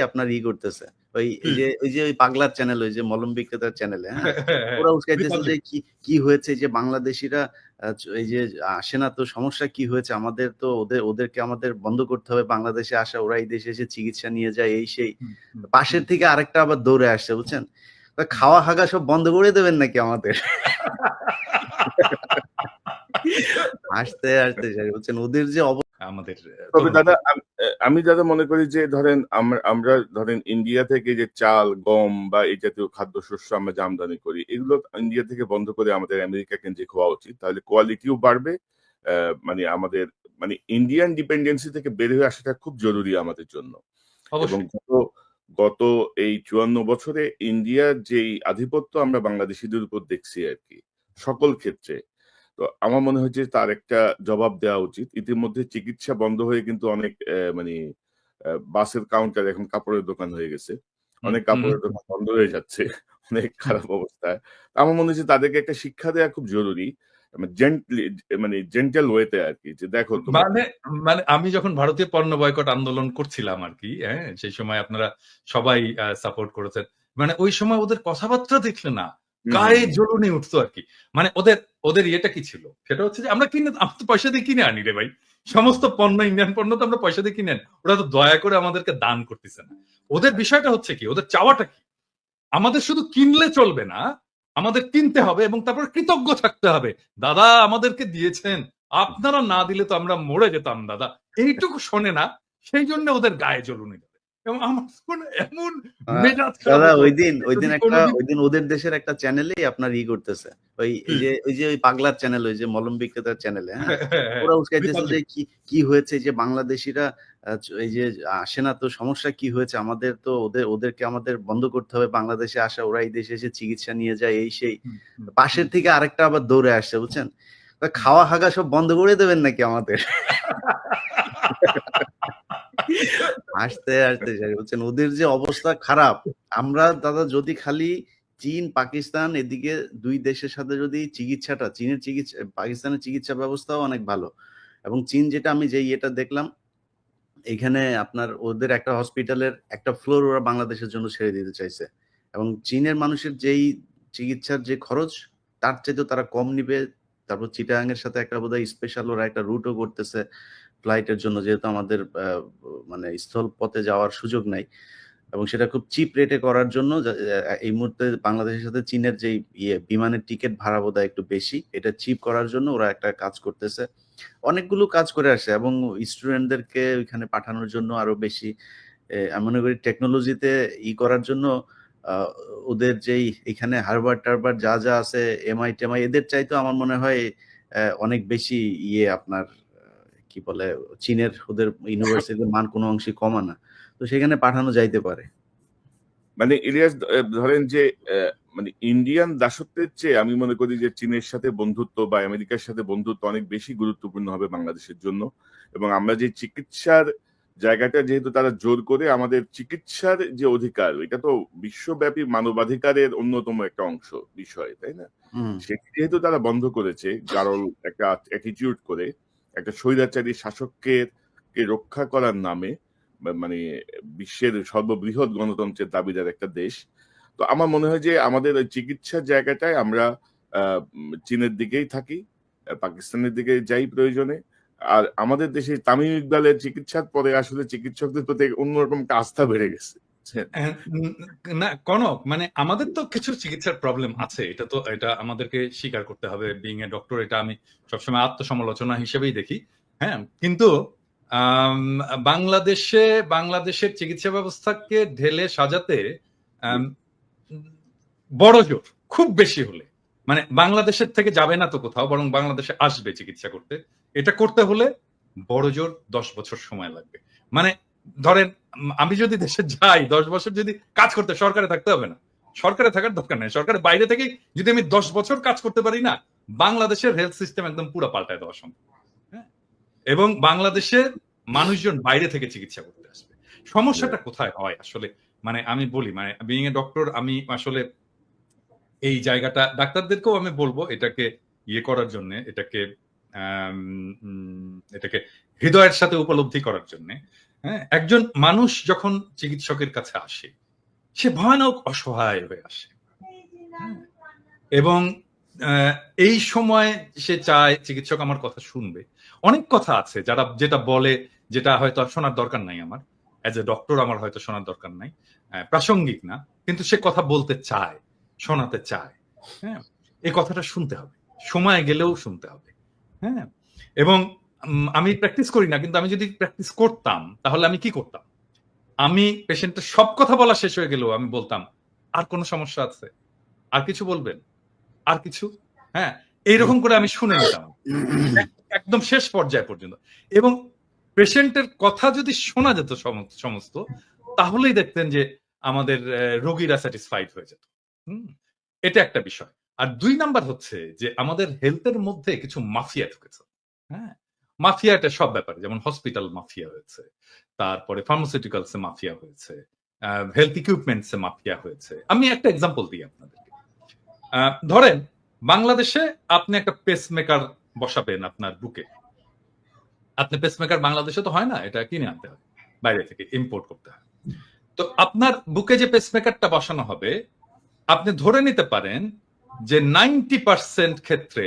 আপনার ই করতেছে। ওই যে ওই যে ওই পাগলার চ্যানেল ওই যে মলম বিক্রেতার চ্যানেলে হ্যাঁ? ওরা উস্কাইতেছে যে কি কি হয়েছে যে বাংলাদেশিরা এই যে আসে না তো সমস্যা কি হয়েছে? আমাদের তো ওদের ওদেরকে আমাদের বন্ধ করতে হবে। বাংলাদেশে আসা ওরা এই দেশে এসে চিকিৎসা নিয়ে যায় এই সেই। পাশের থেকে আরেকটা আবার দৌড়ে আসছে বুঝছেন? তা খাওয়া হাগা সব বন্ধ করে দেবেন নাকি আমাদের? আসতে আসতে। বুঝছেন? ওদের যে অবস্থা আমাদের তবে দাদা আম- দাদা মনে করি যে ধরেন আমরা ধরেন ইন্ডিয়া থেকে যে চাল গম বা এই জাতীয় খাদ্যশস্য আমরা যে আমদানি করি এগুলো ইন্ডিয়া থেকে বন্ধ করে আমাদের আমেরিকা কেন্দ্রিক হওয়া উচিত। তাহলে কোয়ালিটিও বাড়বে আহ, মানে আমাদের মানে ইন্ডিয়ান ডিপেন্ডেন্সি থেকে বের হয়ে আসাটা খুব জরুরি আমাদের জন্য। এবং গত গত এই চুয়ান্ন বছরে ইন্ডিয়ার যেই আধিপত্য আমরা বাংলাদেশিদের উপর দেখছি আর কি সকল ক্ষেত্রে। তো আমার মনে হয় যে তার একটা জবাব দেওয়া উচিত। ইতিমধ্যে চিকিৎসা বন্ধ হয়ে কিন্তু অনেক মানে বাসের কাউন্টার এখন কাপড়ের দোকান হয়ে গেছে। অনেক কাপড়ের দোকান বন্ধ হয়ে যাচ্ছে। অনেক খারাপ অবস্থায়। আমার মনে হচ্ছে তাদেরকে একটা শিক্ষা দেওয়া খুব জরুরি। জেন্টলি মানে জেন্টাল ওয়েতে আর কি যে দেখো মানে মানে আমি যখন ভারতীয় পণ্য বয়কট আন্দোলন করছিলাম আর কি হ্যাঁ সেই সময় আপনারা সবাই সাপোর্ট করেছেন। মানে ওই সময় ওদের কথাবার্তা দেখলে না গায়ে জ্বলুনি উঠতো আর কি। মানে ওদের ওদের ইয়েটা কি ছিল? সেটা হচ্ছে যে আমরা কিনে, আমরা তো পয়সা দিয়ে কিনে আনি রে ভাই। সমস্ত পণ্য ইন্ডিয়ান পণ্য তো আমরা পয়সা দিয়ে কিনে আনি। ওরা তো দয়া করে আমাদেরকে দান করতেছে না। ওদের বিষয়টা হচ্ছে কি? ওদের চাওয়াটা কি? আমাদের শুধু কিনলে চলবে না, আমাদের কিনতে হবে এবং তারপর কৃতজ্ঞ থাকতে হবে। দাদা আমাদেরকে দিয়েছেন, আপনারা না দিলে তো আমরা মরে যেতাম, দাদা। এইটুকু শোনে না, সেই জন্য ওদের গায়ে জ্বলুনি। এবং আমার শুনে এমন মেজাজ দাদা ওই দিন ওই দিন একটা ওই দিন ওদের দেশের একটা চ্যানেলেই আপনার ই করতেছে। ওই যে ওই যে ওই পাগলার চ্যানেল ওই যে মলম বিক্রেতার চ্যানেলে হ্যাঁ? ওরা উস্কাইতেছে যে কি কি হয়েছে যে বাংলাদেশিরা এই যে আসে না তো সমস্যা কি হয়েছে? আমাদের তো ওদের ওদেরকে আমাদের বন্ধ করতে হবে বাংলাদেশে আসা ওরা এই দেশে এসে চিকিৎসা নিয়ে যায় এই সেই। পাশের থেকে আরেকটা আবার দৌড়ে আসছে বুঝছেন? তা খাওয়া হাগা সব বন্ধ করে দেবেন নাকি আমাদের? আসতে আসতে শেষ। বুঝছেন ওদের যে অবস্থা খারাপ, আমরা দাদা যদি খালি চীন, পাকিস্তান এদিকে দুই দেশের সাথে যদি চিকিৎসাটা, চীনের চিকিৎসা পাকিস্তানের চিকিৎসা ব্যবস্থাও অনেক ভালো। এবং চীন যেটা আমি যে ইয়েটা দেখলাম, এখানে আপনার ওদের একটা হসপিটালের একটা ফ্লোর ওরা বাংলাদেশের জন্য ছেড়ে দিতে চাইছে। এবং চীনের মানুষের যেই চিকিৎসার যে খরচ, তার চাইতে তারা কম নিবে। তারপর চিটাগাং এর সাথে একটা বোধহয় স্পেশাল ওরা একটা রুটও করতেছে। ফ্লাইটের জন্য যেহেতু আমাদের মানে স্থল পথে যাওয়ার সুযোগ নাই এবং সেটা খুব চিপ রেটে করার জন্য এই মুহূর্তে বাংলাদেশের সাথে চীনের যে ইয়ে বিমানের টিকিট ভাড়া বোধহয় একটু বেশি, এটা চিপ করার জন্য ওরা একটা কাজ করতেছে। অনেকগুলো কাজ করে আসে এবং স্টুডেন্টদেরকে ওইখানে পাঠানোর জন্য আরও বেশি আমি মনে করি টেকনোলজিতে ই করার জন্য ওদের যেই এখানে হারবার টারবার যা যা আছে এমআই টেমআই এদের চাইতো আমার মনে হয় অনেক বেশি ইয়ে আপনার কি বলে চীনের ওদের ইউনিভার্সিটির মান কোনো অংশে কমা না। তো সেখানে পাঠানো যাইতে পারে। মানে ইলিয়াস ধরেন যে মানে ইন্ডিয়ান দাসত্বের চেয়ে আমি মনে করি যে চীনের সাথে বন্ধুত্ব বা আমেরিকার সাথে বন্ধুত্ব অনেক বেশি গুরুত্বপূর্ণ হবে বাংলাদেশের জন্য। এবং আমরা যে চিকিৎসার জায়গাটা যেহেতু তারা জোর করে আমাদের চিকিৎসার যে অধিকার এটা তো বিশ্বব্যাপী মানবাধিকারের অন্যতম একটা অংশ বিষয় তাই না? সেটি যেহেতু তারা বন্ধ করেছে গারল একটা অ্যাটিটিউড করে একটা স্বৈরাচারী শাসককে রক্ষা করার নামে মানে বিশ্বের সর্ববৃহৎ গণতন্ত্রের দাবিদার একটা দেশ। তো আমার মনে হয় যে আমাদের ওই চিকিৎসার জায়গাটায় আমরা চীনের দিকেই থাকি, পাকিস্তানের দিকে যাই প্রয়োজনে। আর আমাদের দেশে তামিম ইকবালের চিকিৎসার পরে আসলে চিকিৎসকদের প্রতি অন্যরকম একটা আস্থা বেড়ে গেছে। না কনক মানে আমাদের তো কিছু চিকিৎসার প্রবলেম আছে, এটা তো, এটা আমাদেরকে স্বীকার করতে হবে। বিং এ ডক্টর এটা আমি সবসময় আত্মসমালোচনা হিসেবেই দেখি হ্যাঁ? কিন্তু বাংলাদেশে, বাংলাদেশের চিকিৎসা ব্যবস্থাকে ঢেলে সাজাতে বড় জোর, খুব বেশি হলে। মানে বাংলাদেশের থেকে যাবে না তো কোথাও, বরং বাংলাদেশে আসবে চিকিৎসা করতে। এটা করতে হলে বড় জোর দশ বছর সময় লাগবে। মানে ধরেন আমি যদি দেশে যাই, দশ বছর যদি কাজ করতে সরকারে থাকতে হবে না। সরকারে থাকার দরকার নেই। সরকারের বাইরে থেকে যদি আমি দশ বছর কাজ করতে পারি না, বাংলাদেশের হেলথ সিস্টেম একদম পুরো পাল্টায় দেওয়া সম্ভব। হ্যাঁ? এবং বাংলাদেশের মানুষজন বাইরে থেকে চিকিৎসা করতে আসবে। সমস্যাটা কোথায় হয় আসলে? মানে আমি বলি মানে বিং এ ডক্টর আমি আসলে এই জায়গাটা, ডাক্তারদেরকেও আমি বলব এটাকে ইয়ে করার জন্য, এটাকে এটাকে হৃদয়ের সাথে উপলব্ধি করার জন্য। হ্যাঁ একজন মানুষ যখন চিকিৎসকের কাছে আসে, সে ভয়ানক অসহায় হয়ে আসে? এবং এই সময় সে চায়, চিকিৎসক আমার কথা শুনবে। অনেক কথা আছে যারা, যেটা বলে যেটা হয়তো শোনার দরকার নাই আমার। অ্যাজ এ ডক্টর আমার হয়তো শোনার দরকার নাই। প্রাসঙ্গিক না, কিন্তু সে কথা বলতে চায়, শোনাতে চায়। হ্যাঁ এই কথাটা শুনতে হবে। সময় গেলেও শুনতে হবে। হ্যাঁ এবং আমি প্র্যাকটিস করি না, কিন্তু আমি যদি প্র্যাকটিস করতাম, তাহলে আমি কি করতাম? আমি পেশেন্টের সব কথা বলা শেষ হয়ে গেলেও আমি বলতাম, আর কোনো সমস্যা আছে? আর কিছু বলবেন? আর কিছু? হ্যাঁ এইরকম করে আমি শুনে নিতাম। একদম শেষ পর্যায় পর্যন্ত। এবং পেশেন্টের কথা যদি শোনা যেত সম- সমস্ত, তাহলেই দেখতেন যে আমাদের রোগীরা স্যাটিসফাইড হয়ে যেত। এটা একটা বিষয়। আর দুই নাম্বার হচ্ছে যে আমাদের হেলথের মধ্যে কিছু মাফিয়া ঢুকেছে। হ্যাঁ মাফিয়া এটা সব ব্যাপারে, যেমন হসপিটাল মাফিয়া হয়েছে, তারপরে ফার্মাসিউটিক্যালস এ মাফিয়া হয়েছে হেলথ ইকুইপমেন্টস এ মাফিয়া হয়েছে। আমি একটা এক্সাম্পল দিই আপনাদেরকে। ধরেন, বাংলাদেশে আপনি একটা পেসমেকার বসাবেন আপনার বুকে। আপনি পেসমেকার বাংলাদেশে তো হয় না, এটা কিনে আনতে হবে বাইরে থেকে ইম্পোর্ট করতে হয়। তো আপনার বুকে যে পেসমেকারটা বসানো হবে, আপনি ধরে নিতে পারেন যে নাইনটি পার্সেন্ট ক্ষেত্রে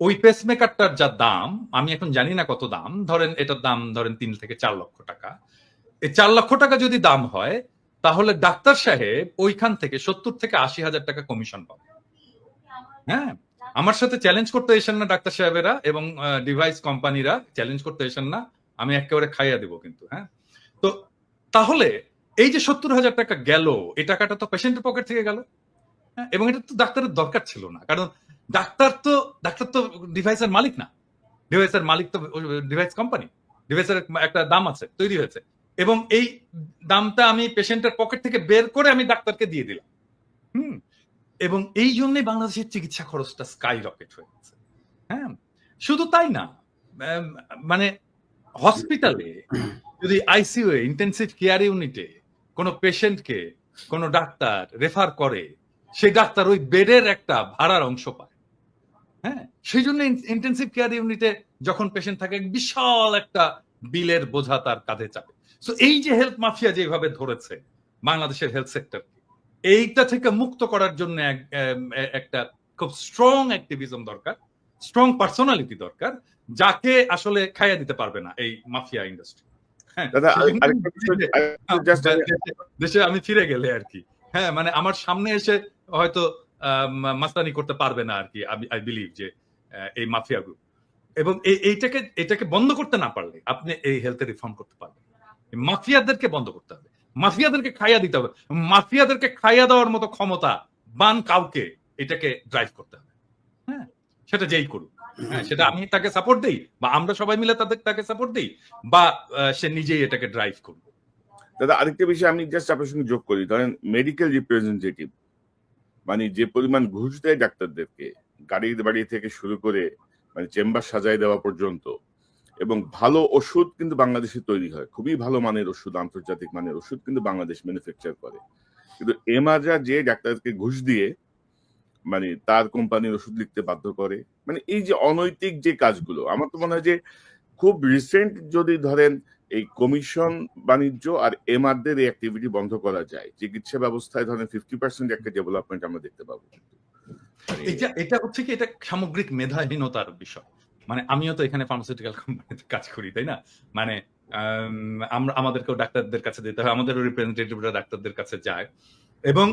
ওই পেসমেকারটার যা দাম আমি এখন জানি না কত দাম ধরেন এটার দাম ধরেন তিন থেকে চার লক্ষ টাকা। এই চার লক্ষ টাকা যদি দাম হয় তাহলে ডাক্তার সাহেব ওইখান থেকে সত্তর থেকে আশি হাজার টাকা কমিশন পাবে। হ্যাঁ আমার সাথে চ্যালেঞ্জ করতে এসেন না ডাক্তার সাহেবেরা এবং ডিভাইস কোম্পানিরা চ্যালেঞ্জ করতে এসেন না আমি একেবারে খাইয়া দেবো কিন্তু হ্যাঁ। তো তাহলে এই যে সত্তর হাজার টাকা গেল এই টাকাটা তো পেশেন্টের পকেট থেকে গেল হ্যাঁ, এবং এটা তো ডাক্তারের দরকার ছিল না কারণ ডাক্তার তো ডাক্তার তো ডিভাইসের মালিক না। ডিভাইসের মালিক তো ডিভাইস কোম্পানি ডিভাইসের একটা দাম আছে, তৈরি হয়েছে। এবং এই দামটা আমি পেশেন্টের পকেট থেকে বের করে আমি ডাক্তারকে দিয়ে দিলাম। হুম? এবং এই জন্যই বাংলাদেশের চিকিৎসা খরচটা স্কাই রকেট হয়ে গেছে। হ্যাঁ? শুধু তাই না মানে হসপিটালে যদি আইসিইউ ইন্টেন্সিভ কেয়ার ইউনিটে কোনো পেশেন্টকে কোনো ডাক্তার রেফার করে, সেই ডাক্তার ওই বেডের একটা ভাড়ার অংশ পায়। হ্যাঁ? সেই জন্য ইন্টেন্সিভ কেয়ার ইউনিটে যখন পেশেন্ট থাকে বিশাল একটা বিলের বোঝা তার কাঁধে চাপে। সো এই যে হেলথ মাফিয়া যেভাবে ধরেছে বাংলাদেশের হেলথ সেক্টর এইটা থেকে মুক্ত করার জন্য একটা খুব স্ট্রং অ্যাক্টিভিজম দরকার স্ট্রং পার্সোনালিটি দরকার যাকে আসলে খাইয়া দিতে পারবে না এই মাফিয়া ইন্ডাস্ট্রি হ্যাঁ আরেকটা just দেশে- আমি ফিরে গেলে আর কি। হ্যাঁ মানে আমার সামনে এসে হয়তো মাস্তানি করতে পারবে না আর কি আই বিলিভ যে এই মাফিয়া গ্রুপ এবং এই- এইটাকে, এটাকে বন্ধ করতে না পারলে আপনি এই হেলথে রিফর্ম করতে পারবেন মাফিয়াদেরকে বন্ধ করতে হবে। মাফিয়াদেরকে খাইয়া দিতে হবে। মাফিয়াদেরকে খাইয়া দেওয়ার মতো ক্ষমতা বান কাউকে, এটাকে ড্রাইভ করতে হবে। হ্যাঁ সেটা যেই করুক। হ্যাঁ সেটা আমি তাকে সাপোর্ট দিই, বা আমরা সবাই মিলে তাদের, তাকে সাপোর্ট দিই, বা সে নিজেই এটাকে ড্রাইভ করবে দাদা, আরেকটা বিষয় আমি জাস্ট আপনার সঙ্গে যোগ করি। ধরেন মেডিকেল রিপ্রেজেন্টেটিভ মানে যে পরিমাণ ঘুষ দেয় ডাক্তারদেরকে গাড়ি বাড়ি থেকে শুরু করে মানে চেম্বার সাজায় দেওয়া পর্যন্ত, এবং ভালো ওষুধ কিন্তু বাংলাদেশে তৈরি হয়। খুবই ভালো মানের ওষুধ, আন্তর্জাতিক মানের ওষুধ কিন্তু বাংলাদেশ ম্যানুফ্যাকচার করে। কিন্তু এমাজা যে ডাক্তারকে ঘুষ দিয়ে মানে তার কোম্পানির ওষুধ লিখতে বাধ্য করে মানে এই যে অনৈতিক যে কাজগুলো, আমার তো মনে হয় যে খুব রিসেন্ট যদি ধরেন এই কমিশন বাণিজ্য আর এমআরদের এই অ্যাক্টিভিটি বন্ধ করা যায়। চিকিৎসা ব্যবস্থায় ধরেন ফিফটি পার্সেন্ট একটা ডেভেলপমেন্ট আমরা দেখতে পাবো মানে এটা এটা হচ্ছে কি এটা সামগ্রিক মেধাহীনতার বিষয়। মানে আমিও তো এখানে ফার্মাসিউটিক্যাল কোম্পানিতে কাজ করি তাই না? মানে আম, আমরা আমাদেরকেও ডাক্তারদের কাছে যেতে হয় আমাদেরও রিপ্রেজেন্টেটিভরা ডাক্তারদের কাছে যায়। এবং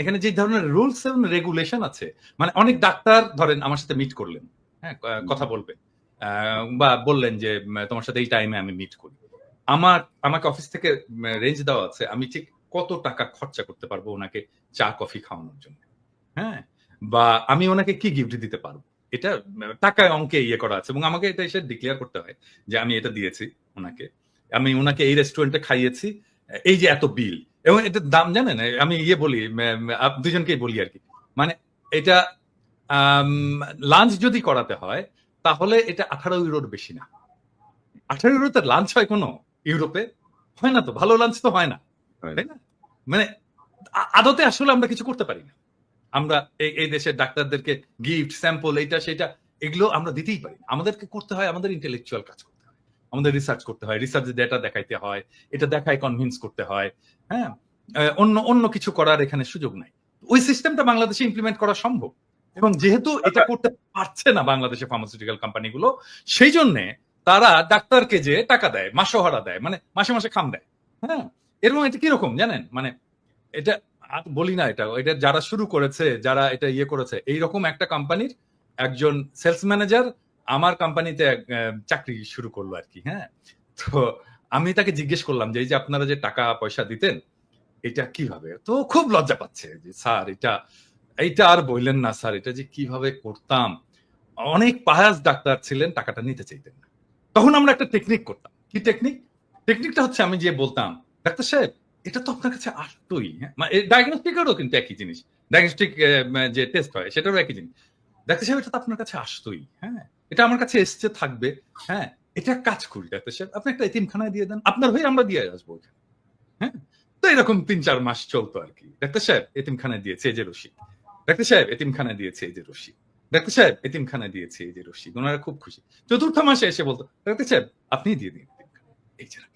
এখানে যে ধরনের রুলস এবং রেগুলেশন আছে মানে অনেক ডাক্তার ধরেন আমার সাথে মিট করলেন হ্যাঁ কথা বলবেন আহ, বা বললেন যে তোমার সাথে এই টাইমে আমি মিট করি। আমার, আমাকে অফিস থেকে রেঞ্জ দেওয়া আছে, আমি ঠিক কত টাকা খরচা করতে পারব ওনাকে চা কফি খাওয়ানোর জন্য? হ্যাঁ? বা আমি ওনাকে কি গিফট দিতে পারব? এটা টাকায় অঙ্কে ইয়ে করা আছে, এবং আমাকে এটা এসে ডিক্লেয়ার করতে হয় যে, আমি এটা দিয়েছি ওনাকে। আমি ওনাকে এই রেস্টুরেন্টে খাইয়েছি, এই যে এত বিল এবং এটার দাম জানেন? আমি ইয়ে বলি দুজনকেই বলি আর কি। মানে এটা লাঞ্চ যদি করাতে হয় তাহলে এটা আঠারো ইউরোর বেশি না। আঠারো ইউরোতে লাঞ্চ হয় কোনো? ইউরোপে? হয় না তো ভালো লাঞ্চ তো হয় না। তাই না? মানে আদতে আসলে আমরা কিছু করতে পারি না। আমরা এই দেশের ডাক্তারদেরকে গিফট স্যাম্পল এইটা সেটা এগুলো আমরা দিতেই পারি আমাদেরকে করতে হয় আমাদের ইন্টেলেকচুয়াল কাজ করতে হয়। আমাদের রিসার্চ করতে হয় রিসার্চ ডেটা দেখাইতে হয় এটা দেখায় কনভিন্স করতে হয় হ্যাঁ? অন্য অন্য কিছু করার এখানে সুযোগ নাই। ওই সিস্টেমটা বাংলাদেশে ইমপ্লিমেন্ট করা সম্ভব। এবং যেহেতু এটা করতে পারছে না বাংলাদেশে ফার্মাসিউটিক্যাল কোম্পানিগুলো সেই জন্য তারা ডাক্তারকে যে টাকা দেয় মাসোহারা দেয় মানে মাসে মাসে খাম দেয় হ্যাঁ? এরকম এটা কীরকম জানেন? মানে এটা আর বলি না এটা এটা যারা শুরু করেছে যারা এটা ইয়ে করেছে এইরকম একটা কোম্পানির একজন সেলস ম্যানেজার আমার কোম্পানিতে চাকরি শুরু করল আর কি হ্যাঁ? তো আমি তাকে জিজ্ঞেস করলাম যে এই যে আপনারা যে টাকা পয়সা দিতেন এটা কীভাবে? তো খুব লজ্জা পাচ্ছে যে স্যার এটা এইটা আর বললেন না, স্যার, এটা যে কীভাবে করতাম। অনেক পাহাজ ডাক্তার ছিলেন, টাকাটা নিতে চাইতেন না। তখন আমরা একটা টেকনিক করতাম। কি টেকনিক টেকনিকটা হচ্ছে আমি যে বলতাম, ডাক্তার সাহেব, এটা তো আপনার কাছে আসতোই হ্যাঁ? ডায়াগনস্টিকেরও কিন্তু একই জিনিস। ডায়াগনস্টিক যে টেস্ট হয়, সেটারও একই জিনিস। ডাক্তার সাহেব, এটা তো আপনার কাছে আসতোই হ্যাঁ? এটা আমার কাছে এসছে, থাকবে হ্যাঁ? এটা কাজ করি, ডাক্তার সাহেব, আপনি একটা এতিমখানায় দিয়ে দেন, আপনার হয়ে আমরা দিয়ে আসব হ্যাঁ? তো এরকম তিন চার মাস চলতো আর কি। ডাক্তার সাহেব, এতিমখানায় দিয়েছে যে রশিদ ডাক্তার সাহেব এতিমখানায় দিয়েছে এই যে রশি ডাক্তার সাহেব এতিমখানায় দিয়েছে এই যে রশি ওনারা খুব খুশি চতুর্থ মাসে এসে বলতো, ডাক্তার সাহেব আপনি দিয়ে দিন। এই যে।